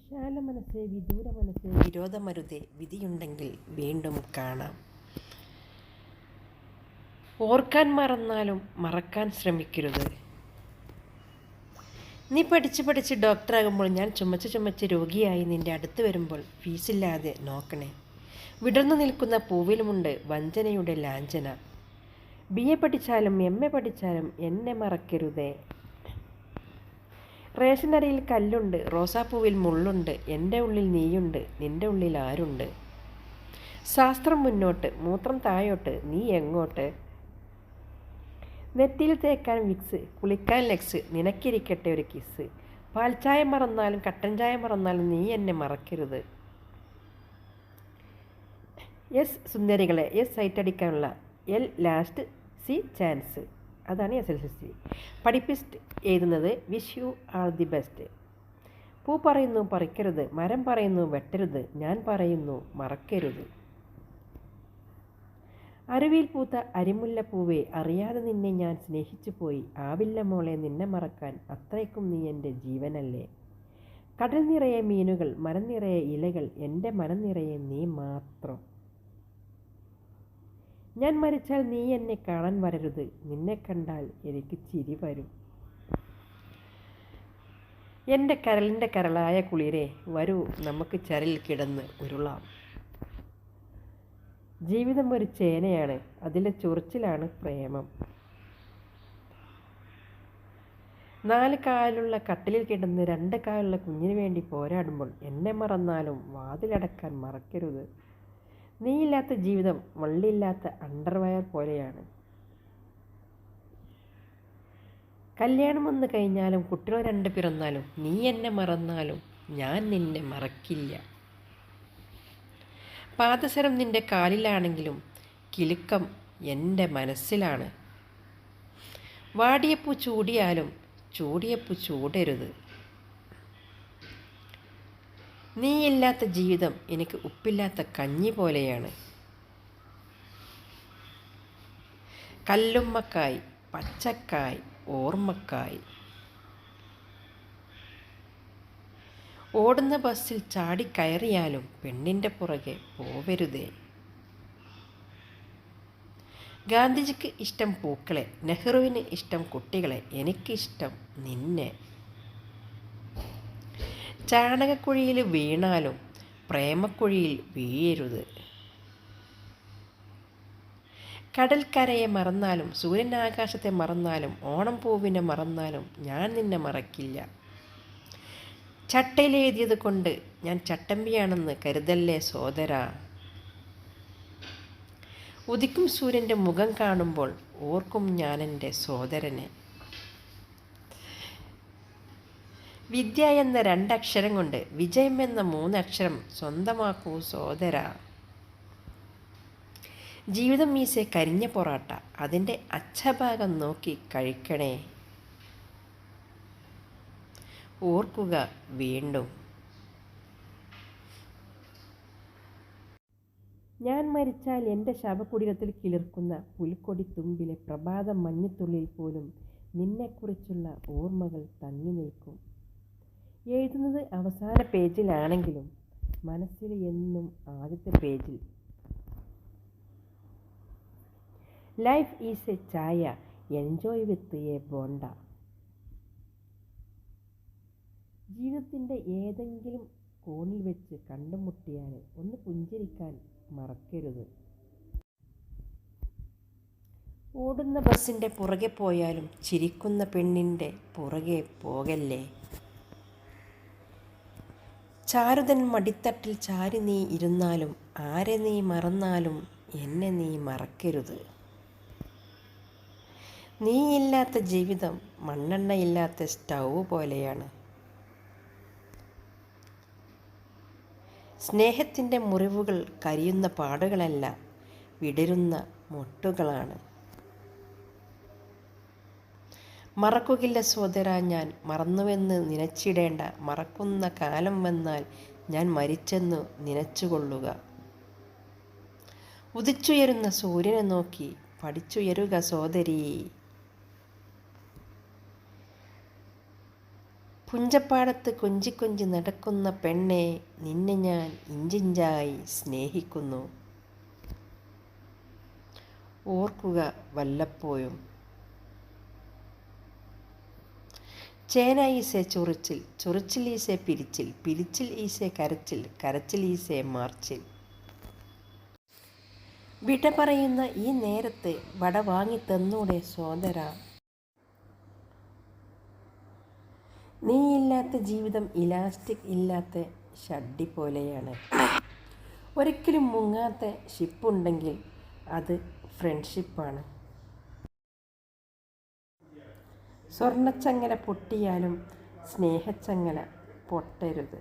വിശാല മനസ്സേ വിദൂര മനസ്സേ വിരോധമരുതേ വിധിയുണ്ടെങ്കിൽ വീണ്ടും കാണാം. ഓർക്കാൻ മറന്നാലും മറക്കാൻ ശ്രമിക്കരുത്. നീ പഠിച്ച് പഠിച്ച് ഡോക്ടറാകുമ്പോൾ ഞാൻ ചുമച്ച് ചുമച്ച് രോഗിയായി നിന്റെ അടുത്ത് വരുമ്പോൾ ഫീസില്ലാതെ നോക്കണേ. വിടർന്നു നിൽക്കുന്ന പൂവിലുമുണ്ട് വഞ്ചനയുടെ ലാഞ്ചന. ബി എ പഠിച്ചാലും എം എ പഠിച്ചാലും എന്നെ മറക്കരുതേ. റേഷനറിയിൽ കല്ലുണ്ട് റോസാപ്പൂവിൽ മുള്ളുണ്ട് എന്റെ ഉള്ളിൽ നീയുണ്ട് നിന്റെ ഉള്ളിൽ ആരുണ്ട്? ശാസ്ത്രം മുന്നോട്ട് മൂത്രം താഴോട്ട് നീ എങ്ങോട്ട്? നെറ്റിയിൽ തേക്കാൻ വിക്സ് കുളിക്കാൻ ലെക്സ് നിനക്കിരിക്കട്ടെ ഒരു കിസ് പാൽച്ചായ മറന്നാലും കട്ടൻ ചായ മറന്നാലും നീ എന്നെ മറക്കരുത്. എസ് സുന്ദരികളെ എസ് സൈറ്റടിക്കാനുള്ള എൽ ലാസ്റ്റ് സി ചാൻസ്. അതാണ് എസ് എൽ സി സി പഠിപ്പിസ്റ്റ് എഴുതുന്നത് wish you are the best പൂ പറയുന്നു പറിക്കരുത്. മരം പറയുന്നു വെട്ടരുത്. ഞാൻ പറയുന്നു മറക്കരുത്. അരുവിയിൽ പൂത്ത അരിമുല്ല പൂവേ അറിയാതെ നിന്നെ ഞാൻ സ്നേഹിച്ചു പോയി. ആവില്ല മോളെ നിന്നെ മറക്കാൻ അത്രയ്ക്കും നീ എന്റെ ജീവനല്ലേ. കടൽ നിറയെ മീനുകൾ മരം നിറയെ ഇലകൾ എന്റെ മനം നിറയെ നീ മാത്രം. ഞാൻ മരിച്ചാൽ നീ എന്നെ കാണാൻ വരരുത്. നിന്നെ കണ്ടാൽ എനിക്ക് ചിരി വരും. എന്റെ കരലിന്റെ കരളായ കുളിരെ വരൂ നമുക്ക് ചരൽ കിടന്ന് ഉരുളാം. ജീവിതം ഒരു ചേനയാണ് അതിലെ ചൊറിച്ചിലാണ് പ്രേമം. നാല് കാലുള്ള കട്ടിലിൽ കിടന്ന് രണ്ട് കാലുള്ള കുഞ്ഞിന് വേണ്ടി പോരാടുമ്പോൾ എന്നെ മറന്നാലും വാതിലടക്കാൻ മറക്കരുത്. നീയില്ലാത്ത ജീവിതം വള്ളിയില്ലാത്ത അണ്ടർവയർ പോലെയാണ്. കല്യാണം വന്നു കഴിഞ്ഞാലും കുട്ടികൾ രണ്ട് പിറന്നാലും നീ എന്നെ മറന്നാലും ഞാൻ നിന്നെ മറക്കില്ല. പാദസരം നിന്റെ കാലിലാണെങ്കിലും കിലുക്കം എന്റെ മനസ്സിലാണ്. വാടിയപ്പൂ ചൂടിയാലും ചൂടിയപ്പൂ ചൂടരുത്. നീയില്ലാത്ത ജീവിതം എനിക്ക് ഉപ്പില്ലാത്ത കഞ്ഞി പോലെയാണ്. കല്ലുമ്മക്കായ് പച്ചക്കായ് ഓർമ്മക്കായ്. ഓടുന്ന ബസ്സിൽ ചാടിക്കയറിയാലും പെണ്ണിന്റെ പുറകെ പോവരുതേ. ഗാന്ധിജിക്ക് ഇഷ്ടം പൂക്കളെ നെഹ്റുവിന് ഇഷ്ടം കുട്ടികളെ എനിക്കിഷ്ടം നിന്നെ. ചാണകക്കുഴിയിൽ വീണാലും പ്രേമക്കുഴിയിൽ വീഴരുത്. കടൽക്കരയെ മറന്നാലും സൂര്യൻ ആകാശത്തെ മറന്നാലും ഓണം പൂവിനെ മറന്നാലും ഞാൻ നിന്നെ മറക്കില്ല. ചട്ടയിലെഴുതിയത് കൊണ്ട് ഞാൻ ചട്ടമ്പിയാണെന്ന് കരുതല്ലേ സോദര. ഉദിക്കും സൂര്യന്റെ മുഖം കാണുമ്പോൾ ഓർക്കും ഞാൻ എന്റെ സോദരനെ. വിദ്യ എന്ന രണ്ടക്ഷരം കൊണ്ട് വിജയം എന്ന മൂന്നക്ഷരം സ്വന്തമാക്കൂ സോദര ജീവിതം മീസെ കരിഞ്ഞ പൊറാട്ട. അതിന്റെ അച്ഛഭാഗം നോക്കി കഴിക്കണേ. ഓർക്കുക വീണ്ടും. ഞാൻ മരിച്ചാൽ എന്റെ ശവകുടീരത്തിൽ കിളിർക്കുന്ന പുൽക്കൊടി തുമ്പിലെ പ്രഭാത മഞ്ഞത്തുള്ളിൽ പോലും നിന്നെക്കുറിച്ചുള്ള ഓർമ്മകൾ തങ്ങി നിൽക്കും. എഴുതുന്നത് അവസാന പേജിലാണെങ്കിലും മനസ്സിൽ എന്നും ആദ്യത്തെ പേജിൽ. Life is a chai enjoy with a bonda ജീവിതത്തിന്റെ ഏതെങ്കിലും കോണിൽ വെച്ച് കണ്ടുമുട്ടിയാൽ ഒന്ന് പുഞ്ചിരിക്കാൻ മറക്കരുത്. ഓടുന്ന ബസ്സിന്റെ പുറകെ പോയാലും ചിരിക്കുന്ന പെണ്ണിന്റെ പുറകെ പോകല്ലേ? ചാരുതൻ മടിത്തട്ടിൽ ചാരി നീ ഇരുന്നാലും ആരെ നീ മറന്നാലും എന്നെ നീ മറക്കരുത്. നീയില്ലാത്ത ജീവിതം മണ്ണെണ്ണയില്ലാത്ത സ്റ്റൗ പോലെയാണ്. സ്നേഹത്തിന്റെ മുറിവുകൾ കരിയുന്ന പാടുകളല്ല വിടരുന്ന മുട്ടുകളാണ്. മറക്കുകില്ല സോദര ഞാൻ മറന്നുവെന്ന് നനച്ചിടേണ്ട മറക്കുന്ന കാലം വന്നാൽ ഞാൻ മരിച്ചെന്ന് നനച്ചുകൊള്ളുക. ഉദിച്ചുയരുന്ന സൂര്യനെ നോക്കി പഠിച്ചുയരുക സോദരി പുഞ്ചപ്പാടത്ത് കൊഞ്ചിക്കൊഞ്ചി നടക്കുന്ന പെണ്ണെ നിന്നെ ഞാൻ ഇഞ്ചിഞ്ചായി സ്നേഹിക്കുന്നു. ഓർക്കുക വല്ലപ്പോഴും ചേന ഈസെ ചൊറിച്ചിൽ ചൊറിച്ചിൽ ഈസെ പിരിച്ചിൽ പിരിച്ചിൽ ഈസെ കരച്ചിൽ കരച്ചിൽ ഈസെ മാർച്ചിൽ. വിട പറയുന്ന ഈ നേരത്തെ വട വാങ്ങി തന്നൂടെ സോദര നീയില്ലാത്ത ജീവിതം ഇലാസ്റ്റിക് ഇല്ലാത്ത ഷഡ്ഡി പോലെയാണ്. ഒരിക്കലും മുങ്ങാത്ത ഷിപ്പുണ്ടെങ്കിൽ അത് ഫ്രണ്ട്ഷിപ്പാണ് സ്വർണച്ചങ്ങല പൊട്ടിയാലും സ്നേഹച്ചങ്ങല പൊട്ടരുത്.